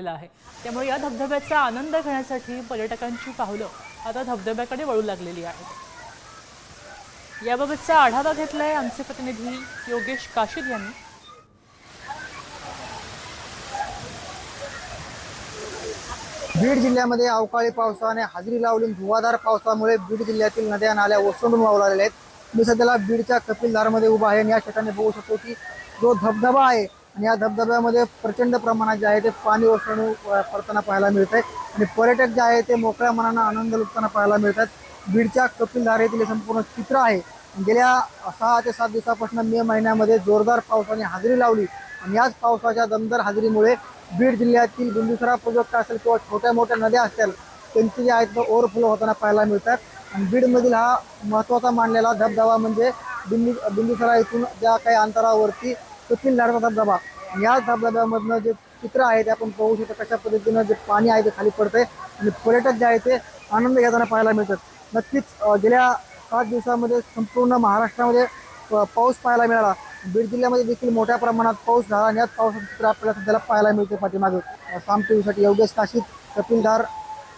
लागलेला आहे. त्यामुळे या धबधब्याचा आनंद घेण्यासाठी पर्यटकांची पावलं आता धबधब्याकडे वळू लागलेली आहेत. याबाबतचा आढावा घेतलाय आमचे प्रतिनिधी योगेश काशीद यांनी. बीड जिल्ह्यामध्ये अवकाळी पावसाने हजेरी लावली. धुवाधार पावसामुळे बीड जिल्ह्यातील नद्या नाल्या ओसंडून वाहू लागलेल्या आहेत. मी सध्याला बीडच्या कपिलधारमध्ये उभा आहे आणि या ठिकाणी बघू शकतो की जो धबधबा आहे आणि या धबधब्यामध्ये प्रचंड प्रमाणात जे आहे ते पाणी ओसंडून पडताना पाहायला मिळत आहे आणि पर्यटक जे आहे ते मोकळ्या मनानं आनंद लुटताना पाहायला मिळतात. बीडच्या कपिलधार येथील हे संपूर्ण चित्र आहे. गेल्या सहा ते सात दिवसापासून मे महिन्यामध्ये जोरदार पावसाने हजेरी लावली. आणि याच पावसाच्या दमदार हजेरीमुळे बीड जिल्ह्यातील बिंदुसरा प्रोजेक्ट असेल किंवा छोट्या मोठ्या नद्या असतील त्यांचे जे आहेत ते ओव्हरफ्लो होताना पाहायला मिळतात. आणि बीडमधील हा महत्त्वाचा मानलेला धबधबा म्हणजे बिंदू बिंदुसरा इथून ज्या काही अंतरावरती कपिलधारचा धबधबा आणि याच धबधब्यामधनं जे चित्र आहे ते आपण पाहू शकतो. कशा पद्धतीनं जे पाणी आहे ते खाली पडतंय आणि पर्यटक जे आहे ते आनंद घेताना पाहायला मिळतात. नक्कीच गेल्या सात दिवसामध्ये संपूर्ण महाराष्ट्रामध्ये प- पाऊस पाहायला मिळाला. बीड जिल्ह्यामध्ये देखील मोठ्या प्रमाणात पाऊस झाला आणि याच पावसाचं चित्र आपल्याला सध्याला पाहायला मिळते पाठीमागे. साम टीव्हीसाठी योगेश काशीद कपिलधार